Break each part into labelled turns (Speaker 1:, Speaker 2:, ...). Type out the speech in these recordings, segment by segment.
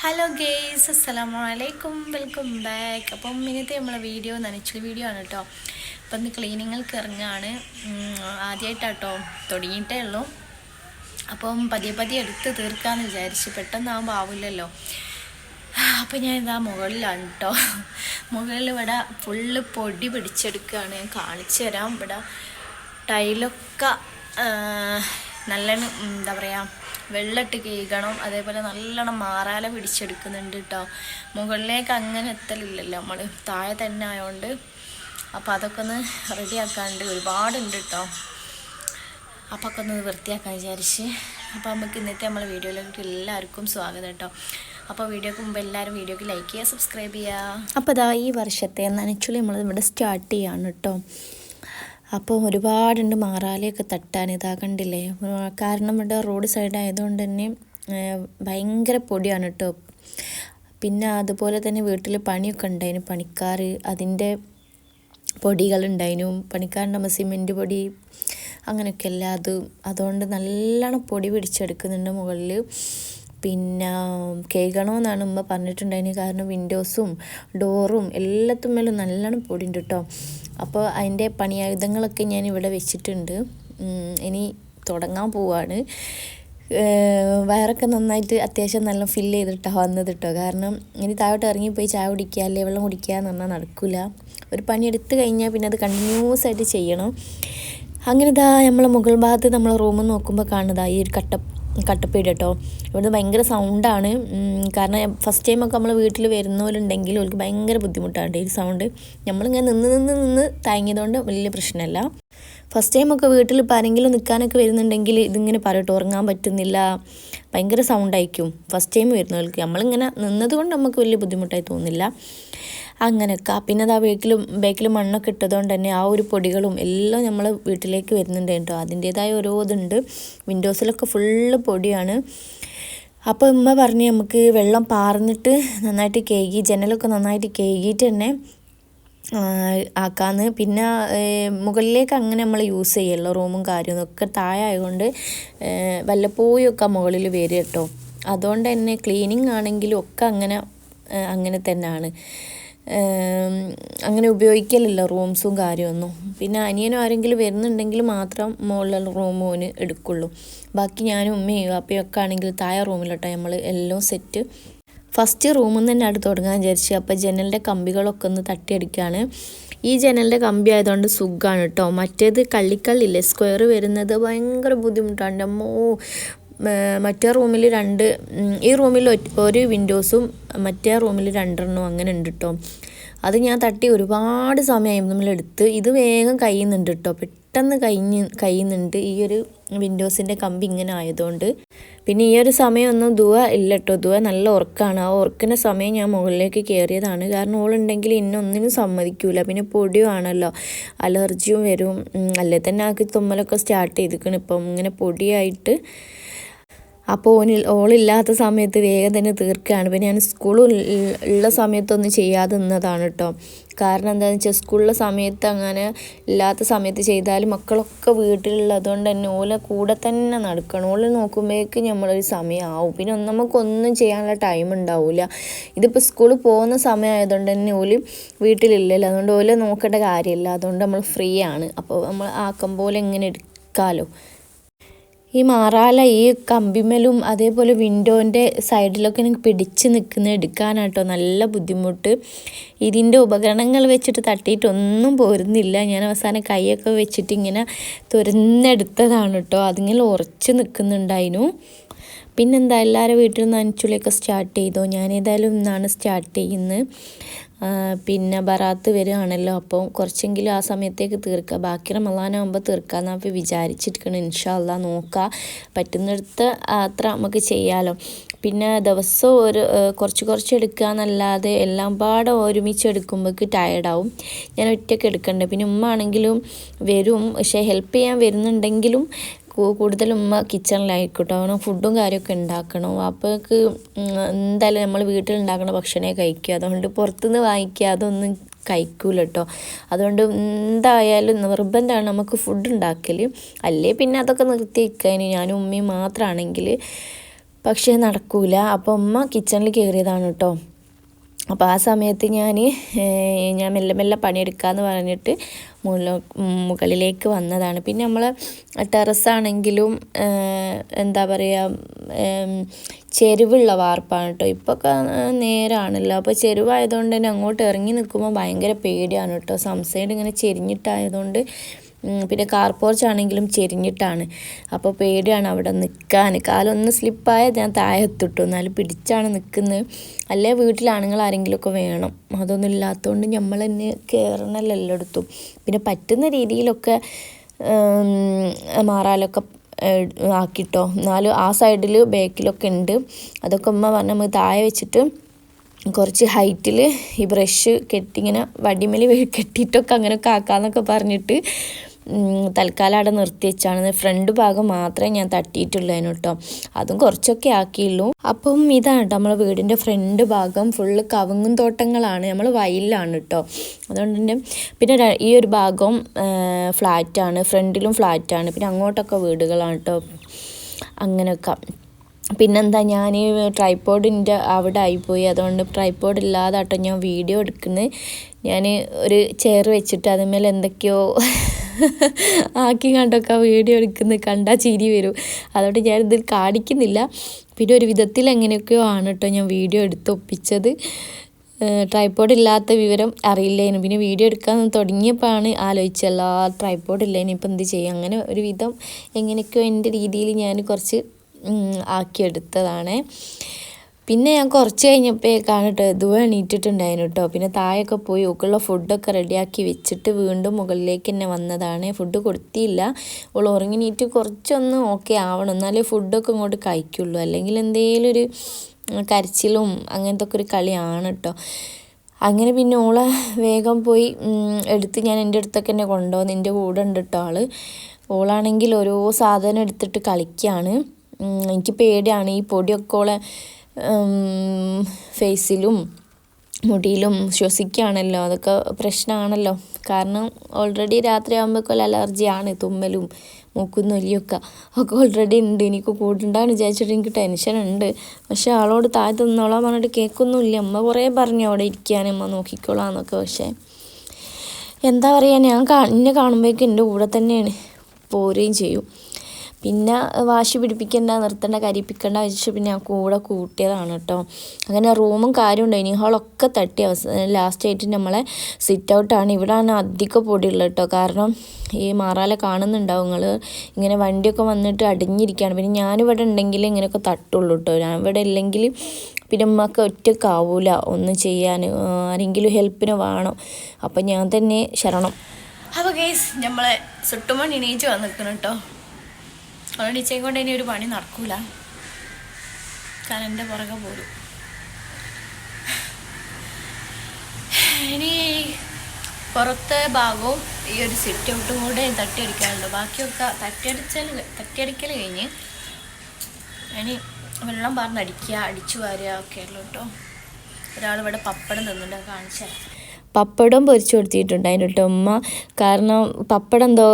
Speaker 1: Hello guys അസ്സലാമു അലൈക്കും welcome back അപ്പം ഇന്നത്തെ നമ്മളെ വീഡിയോ നനച്ചിൽ വീഡിയോ ആണ് കേട്ടോ അപ്പം ഇന്ന് ക്ലീനിങ്ങൾക്ക് ഇറങ്ങുകയാണ് ആദ്യമായിട്ടാട്ടോ തുടങ്ങിയിട്ടേ ഉള്ളൂ. അപ്പം പതിയെ പതിയെ എടുത്ത് തീർക്കാമെന്ന് വിചാരിച്ച് പെട്ടെന്നാകുമ്പോൾ ആവില്ലല്ലോ. അപ്പം ഞാൻ ഇതാ മുകളിലാണ് കേട്ടോ മുകളിൽ ഇവിടെ ഫുള്ള് പൊടി പിടിച്ചെടുക്കുകയാണ് ഞാൻ കാണിച്ചു തരാം. ഇവിടെ ടൈലൊക്കെ നല്ല എന്താ പറയുക വെള്ളമിട്ട് കീകണം അതേപോലെ നല്ലോണം മാറാല പിടിച്ചെടുക്കുന്നുണ്ട് കേട്ടോ മുകളിലേക്ക് അങ്ങനെ എത്തലില്ലല്ലോ. നമ്മൾ താഴെ തന്നെ ആയതുകൊണ്ട് അപ്പോൾ അതൊക്കെ ഒന്ന് റെഡിയാക്കാണ്ട് ഒരുപാടുണ്ട് കേട്ടോ അപ്പോൾ ഒക്കെ ഒന്ന് വൃത്തിയാക്കാൻ വിചാരിച്ച് അപ്പോൾ നമുക്ക് ഇന്നത്തെ നമ്മളെ വീഡിയോയിലേക്ക് എല്ലാവർക്കും സ്വാഗതം കേട്ടോ അപ്പോൾ വീഡിയോക്ക് മുമ്പ് എല്ലാവരും വീഡിയോക്ക് ലൈക്ക് ചെയ്യുക സബ്സ്ക്രൈബ് ചെയ്യുക. അപ്പോൾ ഇതാ ഈ വർഷത്തെ നനച്ചുള്ളി നമ്മൾ ഇവിടെ സ്റ്റാർട്ട് ചെയ്യാണ് കേട്ടോ അപ്പോൾ ഒരുപാടുണ്ട് മാറാലയൊക്കെ തട്ടാൻ. ഇതാ കണ്ടില്ലേ? കാരണം ഇവിടെ റോഡ് സൈഡായതുകൊണ്ട് തന്നെ ഭയങ്കര പൊടിയാണ് കേട്ടോ. പിന്നെ അതുപോലെ തന്നെ വീട്ടിൽ പണിയൊക്കെ ഉണ്ടായിരുന്നു പണിക്കാർ അതിന്റെ പൊടികളുണ്ടായിരുന്നു പണിക്കാരുണ്ടാകുമ്പോൾ സിമെന്റ് പൊടി അങ്ങനെയൊക്കെയല്ല അത് അതുകൊണ്ട് നല്ലോണം പൊടി പിടിച്ചെടുക്കുന്നുണ്ട് മുകളിൽ. പിന്നെ കേൾക്കണമെന്നാണ് ഉമ്മ പറഞ്ഞിട്ടുണ്ടായിന്. കാരണം വിൻഡോസും ഡോറും എല്ലാത്തും മേലും നല്ലോണം പൊടിയുണ്ട് കേട്ടോ. അപ്പോൾ അതിന്റെ പണിയായുധങ്ങളൊക്കെ ഞാൻ ഇവിടെ വെച്ചിട്ടുണ്ട്. ഇനി തുടങ്ങാൻ പോവാണ്. വയറൊക്കെ നന്നായിട്ട് അത്യാവശ്യം നല്ല ഫില്ല് ചെയ്തിട്ടാണ് വന്നത് കേട്ടോ കാരണം ഇനി താഴോട്ട് ഇറങ്ങിപ്പോയി ചായ കുടിക്കുക അല്ലെ വെള്ളം കുടിക്കുക എന്ന് പറഞ്ഞാൽ നടക്കില്ല ഒരു പണി എടുത്തു കഴിഞ്ഞാൽ പിന്നെ അത് കണ്ടിന്യൂസ് ആയിട്ട് ചെയ്യണം. അങ്ങനെ ഇതാ നമ്മളെ മുകൾ ഭാഗത്ത് നമ്മളെ റൂം നോക്കുമ്പോൾ കാണുന്നതാ ഈ ഒരു കട്ട കട്ടപ്പേട് കേട്ടോ ഇവിടുന്ന് ഭയങ്കര സൗണ്ടാണ് കാരണം ഫസ്റ്റ് ടൈമൊക്കെ നമ്മൾ വീട്ടിൽ വരുന്നവരുണ്ടെങ്കിൽ അവർക്ക് ഭയങ്കര ബുദ്ധിമുട്ടാണ് ഈ സൗണ്ട് നമ്മളിങ്ങനെ നിന്ന് നിന്ന് നിന്ന് താങ്ങിയതുകൊണ്ട് വലിയ പ്രശ്നമല്ല ഫസ്റ്റ് ടൈമൊക്കെ വീട്ടിൽ ഇപ്പോൾ ആരെങ്കിലും നിൽക്കാനൊക്കെ വരുന്നുണ്ടെങ്കിൽ ഇതിങ്ങനെ പറയട്ടോ ഉറങ്ങാൻ പറ്റുന്നില്ല. ഭയങ്കര സൗണ്ടായിരിക്കും ഫസ്റ്റ് ടൈം വരുന്നവർക്ക്. നമ്മളിങ്ങനെ നിന്നതുകൊണ്ട് നമുക്ക് വലിയ ബുദ്ധിമുട്ടായി തോന്നില്ല. അങ്ങനെയൊക്കെ. പിന്നെ അത് ആ ബേക്കിലും ബേക്കിൽ മണ്ണൊക്കെ ഇട്ടതുകൊണ്ട് തന്നെ ആ ഒരു പൊടികളും എല്ലാം നമ്മൾ വീട്ടിലേക്ക് വരുന്നുണ്ട് കേട്ടോ. അതിന്റേതായ ഓരോ ഇതുണ്ട്. വിൻഡോസിലൊക്കെ ഫുള്ള് പൊടിയാണ്. അപ്പോൾ ഉമ്മ പറഞ്ഞ് നമുക്ക് വെള്ളം പാർന്നിട്ട് നന്നായിട്ട് കേകി ജനലൊക്കെ നന്നായിട്ട് കേകിയിട്ട് തന്നെ ആക്കാന്ന്. പിന്നെ മുകളിലേക്ക് അങ്ങനെ നമ്മൾ യൂസ് ചെയ്യല്ലോ റൂമും കാര്യവും. ഒക്കെ താഴെ ആയതുകൊണ്ട് വല്ലപ്പോഴും ഒക്കെ മുകളിൽ വരും കേട്ടോ. അതുകൊണ്ട് തന്നെ ക്ലീനിങ് ആണെങ്കിലും ഒക്കെ അങ്ങനെ അങ്ങനെ തന്നെയാണ് അങ്ങനെ ഉപയോഗിക്കലില്ല റൂംസും കാര്യമൊന്നും. പിന്നെ അനിയനും ആരെങ്കിലും വരുന്നുണ്ടെങ്കിൽ മാത്രം മുകളിലുള്ള റൂം എടുക്കുള്ളൂ. ബാക്കി ഞാനും ഉമ്മയും അപ്പയും ഒക്കെ ആണെങ്കിൽ താഴെ റൂമിലോട്ടോ നമ്മൾ എല്ലാം സെറ്റ്. ഫസ്റ്റ് റൂമിൽ നിന്ന് തന്നെ അടുത്ത് തുടങ്ങാൻ വിചാരിച്ചു. അപ്പോൾ ജനലിന്റെ കമ്പികളൊക്കെ ഒന്ന് തട്ടിയടിക്കുകയാണ് ഈ ജനലിന്റെ കമ്പി ആയതുകൊണ്ട് സുഖമാണ് കേട്ടോ. മറ്റേത് കള്ളിക്കള്ളില്ലേ സ്ക്വയർ വരുന്നത് ഭയങ്കര ബുദ്ധിമുട്ടാണ്. അമ്മോ മറ്റേ റൂമിൽ രണ്ട് ഈ റൂമിൽ ഒരു വിൻഡോസും മറ്റേ റൂമിൽ രണ്ടെണ്ണവും അങ്ങനെ ഉണ്ട് കേട്ടോ അത് ഞാൻ തട്ടി ഒരുപാട് സമയമായി നമ്മളെടുത്ത് ഇത് വേഗം കഴിയുന്നുണ്ട് കേട്ടോ പെട്ടെന്ന് കഴിഞ്ഞ് കഴിയുന്നുണ്ട് ഈ ഒരു വിൻഡോസിന്റെ കമ്പി ഇങ്ങനെ ആയതുകൊണ്ട്. പിന്നെ ഈ ഒരു സമയമൊന്നും ദുവ ഇല്ല കേട്ടോ ദുവ നല്ല ഉറക്കമാണ് ആ ഉറക്കുന്ന സമയം ഞാൻ മുകളിലേക്ക് കയറിയതാണ്. കാരണം ഓളുണ്ടെങ്കിൽ ഇന്നൊന്നിനും സമ്മതിക്കൂല. പിന്നെ പൊടിയുമാണല്ലോ അലർജിയും വരും. അല്ലേ? തന്നെ ആക്കി തുമ്മലൊക്കെ സ്റ്റാർട്ട് ചെയ്തിരിക്കണം ഇപ്പം. ഇങ്ങനെ പൊടിയായിട്ട് അപ്പോൾ ഓനിൽ ഓളില്ലാത്ത സമയത്ത് വേഗം തന്നെ തീർക്കുകയാണ്. പിന്നെ ഞാൻ സ്കൂളിൽ ഉള്ള സമയത്തൊന്നും ചെയ്യാതെ നിന്നതാണ് കേട്ടോ. കാരണം എന്താണെന്ന് വെച്ചാൽ സ്കൂളിലെ സമയത്ത് അങ്ങനെ ഇല്ലാത്ത സമയത്ത് ചെയ്താൽ മക്കളൊക്കെ വീട്ടിലുള്ളതുകൊണ്ട് തന്നെ ഓല കൂടെ തന്നെ നടക്കണം. ഓല നോക്കുമ്പോഴേക്ക് നമ്മളൊരു സമയമാവും പിന്നെ നമുക്കൊന്നും ചെയ്യാനുള്ള ടൈം ഉണ്ടാവില്ല ഇതിപ്പോൾ സ്കൂളിൽ പോകുന്ന സമയമായതുകൊണ്ട് തന്നെ ഓൽ വീട്ടിലില്ലല്ലോ. അതുകൊണ്ട് ഓല നോക്കേണ്ട കാര്യമില്ല. അതുകൊണ്ട് നമ്മൾ ഫ്രീ ആണ്. അപ്പോൾ നമ്മൾ ആക്കം പോലെ എങ്ങനെ എടുക്കാമല്ലോ ഈ മാറാല ഈ കമ്പിമേലും അതേപോലെ വിൻഡോന്റെ സൈഡിലൊക്കെ എനിക്ക് പിടിച്ച് നിൽക്കുന്ന എടുക്കാനാട്ടോ നല്ല ബുദ്ധിമുട്ട്. ഇതിന്റെ ഉപകരണങ്ങൾ വെച്ചിട്ട് തട്ടിയിട്ടൊന്നും പോരുന്നില്ല. ഞാൻ അവസാനം കൈയൊക്കെ വെച്ചിട്ട് ഇങ്ങനെ തുരന്നെടുത്തതാണ് കേട്ടോ അതിങ്ങനെ ഉറച്ച് നിൽക്കുന്നുണ്ടായിരുന്നു. പിന്നെന്താ എല്ലാവരും വീട്ടിൽ നിന്ന് സ്റ്റാർട്ട് ചെയ്തോ? ഞാൻ ഏതായാലും ഇന്നാണ് സ്റ്റാർട്ട് ചെയ്യുന്നത്. പിന്നെ ബറാത്ത് വരികയാണല്ലോ. അപ്പോൾ കുറച്ചെങ്കിലും ആ സമയത്തേക്ക് തീർക്കുക ബാക്കി റമലാനാകുമ്പോൾ അപ്പോൾ വിചാരിച്ചിരിക്കണം. ഇൻഷാല്ല നോക്കുക പറ്റുന്നിടത്ത് അത്ര നമുക്ക് ചെയ്യാമല്ലോ പിന്നെ ദിവസം ഒരു കുറച്ച് കുറച്ച് എടുക്കുക എന്നല്ലാതെ എല്ലാം പാടെ ഒരുമിച്ച് എടുക്കുമ്പോഴേക്ക് ടയർഡാവും ഞാൻ ഒറ്റയ്ക്ക് എടുക്കണ്ടേ. പിന്നെ ഉമ്മ ആണെങ്കിലും വരും. പക്ഷേ ഹെൽപ്പ് ചെയ്യാൻ വരുന്നുണ്ടെങ്കിലും കൂടുതലും ഉമ്മ കിച്ചണിലായിക്കോട്ടെ അവനും ഫുഡും കാര്യമൊക്കെ ഉണ്ടാക്കണം. അപ്പോഴേക്ക് എന്തായാലും നമ്മൾ വീട്ടിൽ ഉണ്ടാക്കുന്ന ഭക്ഷണമേ കഴിക്കുക അതുകൊണ്ട് പുറത്തുനിന്ന് വാങ്ങിക്കുക അതൊന്നും കഴിക്കൂല കേട്ടോ അതുകൊണ്ട് എന്തായാലും നിർബന്ധമാണ് നമുക്ക് ഫുഡ് ഉണ്ടാക്കൽ അല്ലേ പിന്നെ അതൊക്കെ നിർത്തി വയ്ക്കാൻ ഞാനും ഉമ്മയും മാത്രമാണെങ്കിൽ പക്ഷേ നടക്കൂല. അപ്പോൾ ഉമ്മ കിച്ചണിൽ കയറിയതാണ് കേട്ടോ. അപ്പോൾ ആ സമയത്ത് ഞാൻ ഞാൻ മെല്ലെ മെല്ലെ പണിയെടുക്കാമെന്ന് പറഞ്ഞിട്ട് മുകളിൽ മുകളിലേക്ക് വന്നതാണ്. പിന്നെ നമ്മൾ ടെറസാണെങ്കിലും എന്താ പറയുക ചെരുവുള്ള വാർപ്പാണ് കേട്ടോ ഇപ്പോഴൊക്കെ നേരാണല്ലോ. അപ്പോൾ ചെരുവായതുകൊണ്ട് തന്നെ അങ്ങോട്ട് ഇറങ്ങി നിൽക്കുമ്പോൾ ഭയങ്കര പേടിയാണ് കേട്ടോ സംസൈഡ് ഇങ്ങനെ ചെരിഞ്ഞിട്ടായതുകൊണ്ട് പിന്നെ കാർ പോർച്ചാണെങ്കിലും ചെരിഞ്ഞിട്ടാണ്. അപ്പോൾ പേടിയാണ് അവിടെ നിൽക്കാൻ കാലൊന്ന് സ്ലിപ്പായാൽ ഞാൻ താഴെ താഴെത്തിട്ടു. എന്നാലും പിടിച്ചാണ് നിൽക്കുന്നത് അല്ലേ വീട്ടിൽ ആണുങ്ങൾ ആരെങ്കിലുമൊക്കെ വേണം. അതൊന്നും ഇല്ലാത്തതുകൊണ്ട് നമ്മൾ തന്നെ കയറണല്ലോ എല്ലായിടത്തും. പിന്നെ പറ്റുന്ന രീതിയിലൊക്കെ മാറാലൊക്കെ ആക്കിട്ടോ. എന്നാലും ആ സൈഡിൽ ബാക്കിലൊക്കെ ഉണ്ട്. അതൊക്കെ ഉമ്മ പറഞ്ഞാൽ നമ്മൾ താഴെ വെച്ചിട്ട് കുറച്ച് ഹൈറ്റിൽ ഈ ബ്രഷ് കെട്ടിങ്ങനെ വടിമലി കെട്ടിയിട്ടൊക്കെ അങ്ങനെയൊക്കെ ആക്കാമെന്നൊക്കെ പറഞ്ഞിട്ട് തൽക്കാലം അവിടെ നിർത്തി വെച്ചാണ്. ഫ്രണ്ട് ഭാഗം മാത്രമേ ഞാൻ തട്ടിയിട്ടുള്ളതിന് കേട്ടോ അതും കുറച്ചൊക്കെ ആക്കിയുള്ളൂ. അപ്പം ഇതാണ് കേട്ടോ നമ്മളെ വീടിന്റെ ഫ്രണ്ട് ഭാഗം. ഫുള്ള് കവുങ്ങും തോട്ടങ്ങളാണ്. നമ്മൾ വയലിലാണ് കേട്ടോ അതുകൊണ്ട് തന്നെ പിന്നെ ഈ ഒരു ഭാഗം ഫ്ലാറ്റാണ് ഫ്രണ്ടിലും ഫ്ലാറ്റാണ് പിന്നെ അങ്ങോട്ടൊക്കെ വീടുകളാണ് കേട്ടോ അങ്ങനെയൊക്കെ. പിന്നെന്താ ഞാൻ ട്രൈപ്പോഡിന്റെ അവിടെ ആയിപ്പോയി. അതുകൊണ്ട് ട്രൈപ്പോഡ് ഇല്ലാതെ കേട്ടോ ഞാൻ വീഡിയോ എടുക്കുന്നത് ഞാൻ ഒരു ചെയർ വെച്ചിട്ട് അതിന്മേൽ എന്തൊക്കെയോ ആക്കി കണ്ടൊക്കെ വീഡിയോ എടുക്കുന്നത് കണ്ടാൽ ചിരി വരും. അതുകൊണ്ട് ഞാൻ ഇതിൽ കാണിക്കുന്നില്ല. പിന്നെ ഒരു വിധത്തിൽ എങ്ങനെയൊക്കെയോ ആണ് കേട്ടോ ഞാൻ വീഡിയോ എടുത്ത് ഒപ്പിച്ചത്. ട്രൈപ്പോഡ് ഇല്ലാത്ത വിവരം അറിയില്ലായിരുന്നു പിന്നെ വീഡിയോ എടുക്കാൻ തുടങ്ങിയപ്പോഴാണ് ആലോചിച്ചല്ല ട്രൈപ്പോഡ് ഇല്ലേനു. ഇപ്പം എന്ത് ചെയ്യും? അങ്ങനെ ഒരു വിധം എങ്ങനെയൊക്കെയോ എന്റെ രീതിയിൽ ഞാൻ കുറച്ച് ആക്കിയെടുത്തതാണ്. പിന്നെ ഞാൻ കുറച്ച് കഴിഞ്ഞപ്പോഴേക്കാണ് കേട്ടോ ഇതുവ എണീറ്റിട്ടുണ്ടായിരുന്നു കേട്ടോ. പിന്നെ താഴെയൊക്കെ പോയി ഓക്കുള്ള ഫുഡൊക്കെ റെഡിയാക്കി വെച്ചിട്ട് വീണ്ടും മുകളിലേക്ക് തന്നെ വന്നതാണ്. ഫുഡ് കൊടുത്തിയില്ല ഓൾ ഉറങ്ങിനീറ്റ് കുറച്ചൊന്ന് ഓക്കെ ആവണം. എന്നാലേ ഫുഡൊക്കെ ഇങ്ങോട്ട് കഴിക്കുള്ളൂ. അല്ലെങ്കിൽ എന്തെങ്കിലും ഒരു കരച്ചിലും അങ്ങനത്തെ ഒക്കെ ഒരു കളിയാണ് കേട്ടോ. അങ്ങനെ പിന്നെ ഓളെ വേഗം പോയി എടുത്ത് ഞാൻ എന്റെ അടുത്തൊക്കെ തന്നെ കൊണ്ടുപോകുന്നു എന്റെ കൂടെ ഉണ്ട് കേട്ടോ ആൾ ഓളാണെങ്കിൽ ഓരോ സാധനം എടുത്തിട്ട് കളിക്കുകയാണ് എനിക്ക് പേടിയാണ് ഈ പൊടിയൊക്കെ ഓളെ ഫേസിലും മുടിയിലും ശ്വസിക്കുകയാണല്ലോ. അതൊക്കെ പ്രശ്നമാണല്ലോ. കാരണം ഓൾറെഡി രാത്രി ആകുമ്പോഴേക്കും അലർജിയാണ് തുമ്മലും മൂക്കും ഒക്കെ ഓൾറെഡി ഉണ്ട്. എനിക്ക് കൂടുണ്ടാന്ന് വിചാരിച്ചിട്ട് എനിക്ക് ടെൻഷനുണ്ട് പക്ഷെ ആളോട് താഴെ നിന്നോളാൻ പറഞ്ഞിട്ട് കേൾക്കൊന്നുമില്ല. അമ്മ കുറേ പറഞ്ഞു അവിടെ ഇരിക്കാനും. അമ്മ നോക്കിക്കോളാന്നൊക്കെ. പക്ഷേ എന്താ പറയുക ഞാൻ കാ എന്നെ കാണുമ്പോഴേക്കും എന്റെ കൂടെ തന്നെയാണ് പോരുകയും ചെയ്യും. പിന്നെ വാശി പിടിപ്പിക്കേണ്ട നിർത്തേണ്ട കരിപ്പിക്കേണ്ട വെച്ച് പിന്നെ ആ കൂടെ കൂട്ടിയതാണ് കേട്ടോ. അങ്ങനെ റൂമും കാര്യം ഡൈനിങ് ഹാളൊക്കെ തട്ടി അവസാനം ലാസ്റ്റ് ആയിട്ട് നമ്മളെ സിറ്റ് ഔട്ടാണ് ഇവിടെയാണ് അധിക പൊടിയുള്ളത് കേട്ടോ. കാരണം ഈ മാറാല കാണുന്നുണ്ടാവും നിങ്ങൾ ഇങ്ങനെ വണ്ടിയൊക്കെ വന്നിട്ട് അടിഞ്ഞിരിക്കുകയാണ്. പിന്നെ ഞാനിവിടെ ഉണ്ടെങ്കിൽ ഇങ്ങനെയൊക്കെ തട്ടുള്ളൂ കേട്ടോ. ഞാൻ ഇവിടെ ഇല്ലെങ്കിൽ പിന്നെ ഉമ്മക്ക് ഒറ്റക്കാവൂല ഒന്നും ചെയ്യാൻ ആരെങ്കിലും ഹെൽപ്പിന് വേണം. അപ്പം ഞാൻ തന്നെ ശരണം. അപ്പോൾ കേസ് നമ്മളെ സുട്ടുമണി എണീച്ച് വന്നിരിക്കണം കേട്ടോ. അതുകൊണ്ട് ഇച്ചയും കൊണ്ട് ഇനി ഒരു പണി നടക്കൂല. കാരണം എന്റെ പുറകെ പോരും. ഇനി പുറത്തെ ഭാഗവും ഈ ഒരു സിറ്റ് ഔട്ടും കൂടെ തട്ടിയടിക്കാനുണ്ട് ബാക്കിയൊക്കെ തട്ടിയടിച്ചാൽ തട്ടിയടിക്കൽ കഴിഞ്ഞ് ഇനി വെള്ളം പറഞ്ഞടിക്കുക അടിച്ചു വാരുക ഒക്കെ ഉള്ളൂ കേട്ടോ ഒരാളിവിടെ പപ്പടം തന്നിട്ട് കാണിച്ചാൽ പപ്പടം പൊരിച്ചു കൊടുത്തിട്ടുണ്ടായിരുന്നു കേട്ടോ ഉമ്മ കാരണം പപ്പടം എന്തോ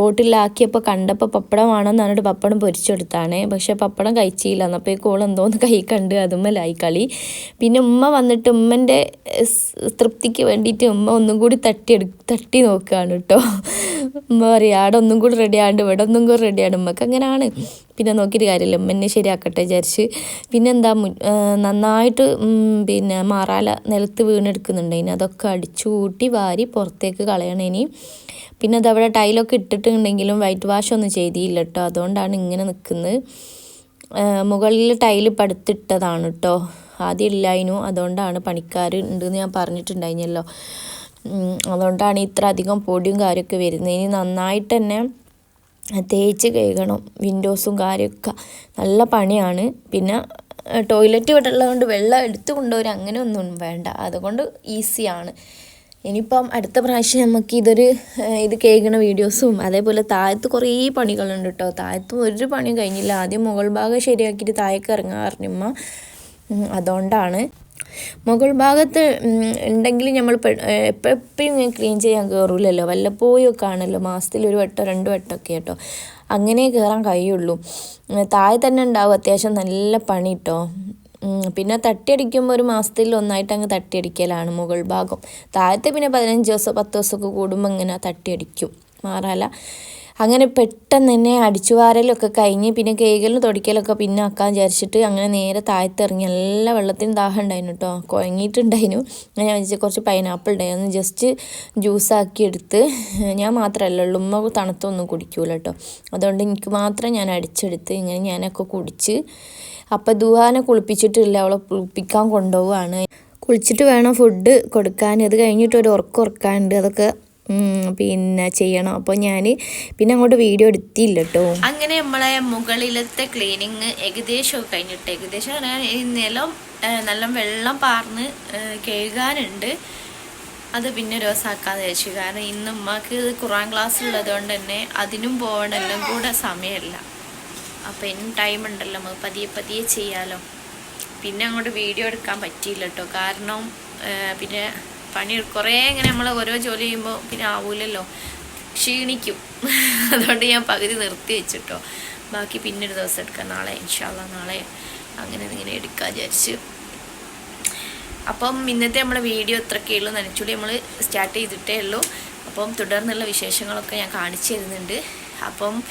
Speaker 1: ബോട്ടിലാക്കിയപ്പോൾ കണ്ടപ്പോൾ പപ്പടമാണെന്ന് പറഞ്ഞിട്ട് പപ്പടം പൊരിച്ചു കൊടുത്താണ്. പക്ഷെ പപ്പടം കഴിച്ചില്ല. എന്നപ്പോൾ കോൾ എന്തോന്ന് കൈ കണ്ട് അതുമ്മലായി കളി. പിന്നെ ഉമ്മ വന്നിട്ട് ഉമ്മന്റെ തൃപ്തിക്ക് വേണ്ടിയിട്ട് ഉമ്മ ഒന്നും കൂടി തട്ടി എടു തട്ടി നോക്കുകയാണ് കേട്ടോ. ഉമ്മ പറയുക ഒന്നും കൂടി റെഡിയാണ്ട് ഇവിടെ ഒന്നും കൂടി റെഡിയാണ് ഉമ്മക്ക് അങ്ങനെയാണ് പിന്നെ നോക്കിയിട്ട് കാര്യമില്ല. ഉമ്മ ശരിയാക്കട്ടെ വിചാരിച്ച്. പിന്നെ എന്താ നന്നായിട്ട് പിന്നെ മാറാല നിലത്ത് വീണെടുക്കുന്നുണ്ട്. ഇനി അതൊക്കെ അടിച്ചു കൂട്ടി വാരി പുറത്തേക്ക് കളയണം ഇനി. പിന്നെ അതവിടെ ടൈലൊക്കെ ഇട്ടിട്ടുണ്ടെങ്കിലും വൈറ്റ് വാഷ് ഒന്നും ചെയ്തില്ല കേട്ടോ അതുകൊണ്ടാണ് ഇങ്ങനെ നിൽക്കുന്നത്. മുകളിൽ ടൈൽ പടുത്തിട്ടതാണ് കേട്ടോ ആദ്യം ഇല്ലായിരുന്നു. അതുകൊണ്ടാണ് പണിക്കാർ ഉണ്ടെന്ന് ഞാൻ പറഞ്ഞിട്ടുണ്ടായിരുന്നല്ലോ. അതുകൊണ്ടാണ് ഇത്ര അധികം പൊടിയും കാര്യമൊക്കെ വരുന്നത്. ഇനി നന്നായിട്ട് തന്നെ തേച്ച് കഴുകണം വിൻഡോസും കാര്യമൊക്കെ. നല്ല പണിയാണ്. പിന്നെ ടോയ്ലറ്റ് ഇവിടെ ഉള്ളതുകൊണ്ട് വെള്ളം എടുത്തു കൊണ്ടുവരാൻ അങ്ങനെ ഒന്നും വേണ്ട. അതുകൊണ്ട് ഈസിയാണ് ഇനിയിപ്പം അടുത്ത പ്രാവശ്യം നമുക്ക് ഇതൊരു ഇത് കേൾക്കണ വീഡിയോസും അതേപോലെ താഴത്ത് കുറേ പണികളുണ്ട് കേട്ടോ താഴത്തും ഒരു പണിയും കഴിഞ്ഞില്ല. ആദ്യം മുകൾ ഭാഗം ശരിയാക്കിയിട്ട് താഴേക്ക് ഇറങ്ങാൻ പറഞ്ഞമ്മ അതുകൊണ്ടാണ്. മുകൾ ഭാഗത്ത് ഉണ്ടെങ്കിൽ നമ്മൾ എപ്പോഴും ക്ലീൻ ചെയ്യാൻ കയറില്ലല്ലോ വല്ലപ്പോഴും ഒക്കെ ആണല്ലോ. മാസത്തിൽ ഒരു വട്ടം രണ്ട് വട്ടമൊക്കെ കേട്ടോ
Speaker 2: അങ്ങനെ കയറാൻ കഴിയുള്ളൂ. താഴെ തന്നെ ഉണ്ടാവും അത്യാവശ്യം നല്ല പണി കേട്ടോ പിന്നെ തട്ടിയടിക്കുമ്പോൾ ഒരു മാസത്തിൽ ഒന്നായിട്ട് അങ്ങ് തട്ടിയടിക്കലാണ് മുകൾ ഭാഗം. താഴത്തെ പിന്നെ പതിനഞ്ച് ദിവസം പത്ത് ദിവസമൊക്കെ കൂടുമ്പോൾ ഇങ്ങനെ തട്ടിയടിക്കും. മാറാല അങ്ങനെ പെട്ടെന്ന് തന്നെ അടിച്ചു വാരലൊക്കെ കഴിഞ്ഞ് പിന്നെ കേകലും തൊടിക്കലൊക്കെ പിന്നെ ആക്കാൻ വിചാരിച്ചിട്ട് അങ്ങനെ നേരെ താഴ്ത്തിറങ്ങി. എല്ലാ വെള്ളത്തിനും ദാഹം ഉണ്ടായിരുന്നു കേട്ടോ കുഴങ്ങിയിട്ടുണ്ടായിരുന്നു. ഞാൻ വെച്ചാൽ കുറച്ച് പൈനാപ്പിൾ ഉണ്ടായിരുന്നു. ജസ്റ്റ് ജ്യൂസാക്കി എടുത്ത് ഞാൻ മാത്രമല്ല ഉള്ളൂ ഉമ്മ തണുത്തൊന്നും കുടിക്കൂല കേട്ടോ അതുകൊണ്ട് എനിക്ക് മാത്രം ഞാൻ അടിച്ചെടുത്ത് ഇങ്ങനെ ഞാനൊക്കെ കുടിച്ച് അപ്പം ദുഹാനെ കുളിപ്പിച്ചിട്ടില്ല. അവളെ കുളിപ്പിക്കാൻ കൊണ്ടുപോവാണ്. കുളിച്ചിട്ട് വേണം ഫുഡ് കൊടുക്കാൻ. അത് കഴിഞ്ഞിട്ട് ഒരു ഉറക്കം ഉറക്കാനുണ്ട്. അതൊക്കെ പിന്നെ ചെയ്യണം. അപ്പോൾ ഞാൻ പിന്നെ അങ്ങോട്ട് വീഡിയോ എടുത്തില്ല കേട്ടോ
Speaker 1: അങ്ങനെ നമ്മളെ മുകളിലത്തെ ക്ലീനിങ് ഏകദേശം കഴിഞ്ഞിട്ട് ഏകദേശം നിലം നല്ല വെള്ളം പാർന്ന് കഴുകാനുണ്ട്. അത് പിന്നെ ഒരു ദിവസമാക്കാന്ന് വെച്ചു കാരണം ഇന്ന് ഉമ്മക്ക് ഖുറാൻ ക്ലാസ് ഉള്ളത് കൊണ്ട് തന്നെ അതിനും പോകണമെല്ലാം കൂടെ സമയമില്ല. അപ്പോൾ ഇനി ടൈം ഉണ്ടല്ലോ നമുക്ക് പതിയെ പതിയെ ചെയ്യാലോ. പിന്നെ അങ്ങോട്ട് വീഡിയോ എടുക്കാൻ പറ്റിയില്ല കേട്ടോ കാരണം പിന്നെ പണി കുറേ ഇങ്ങനെ നമ്മൾ ഓരോ ജോലി ചെയ്യുമ്പോൾ പിന്നെ ആവൂലല്ലോ. ക്ഷീണിക്കും. അതുകൊണ്ട് ഞാൻ പകുതി നിർത്തി വെച്ചിട്ടോ. ബാക്കി പിന്നെ ഒരു ദിവസം എടുക്കാം. നാളെ ഇൻഷാല്ല നാളെ അങ്ങനെ ഇങ്ങനെ എടുക്കാൻ വിചാരിച്ച്. അപ്പം ഇന്നത്തെ നമ്മുടെ വീഡിയോ ഇത്രയൊക്കെ ഉള്ളൂ. നനച്ചുകൂടി നമ്മൾ സ്റ്റാർട്ട് ചെയ്തിട്ടേ ഉള്ളൂ. അപ്പം തുടർന്നുള്ള വിശേഷങ്ങളൊക്കെ ഞാൻ കാണിച്ചു തരുന്നുണ്ട്. അപ്പം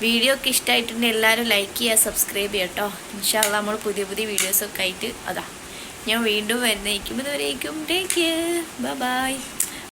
Speaker 1: വീഡിയോ ഒക്കെ ഇഷ്ടമായിട്ടുണ്ടെങ്കിൽ എല്ലാവരും ലൈക്ക് ചെയ്യുക സബ്സ്ക്രൈബ് ചെയ്യാം കേട്ടോ. ഇൻഷാല്ല നമ്മൾ പുതിയ പുതിയ വീഡിയോസൊക്കെ ആയിട്ട് അതാ. ഞാൻ വീണ്ടും വരുന്നേക്കും ഇതുവരേക്കും ടേക്ക് കെയർ ബൈ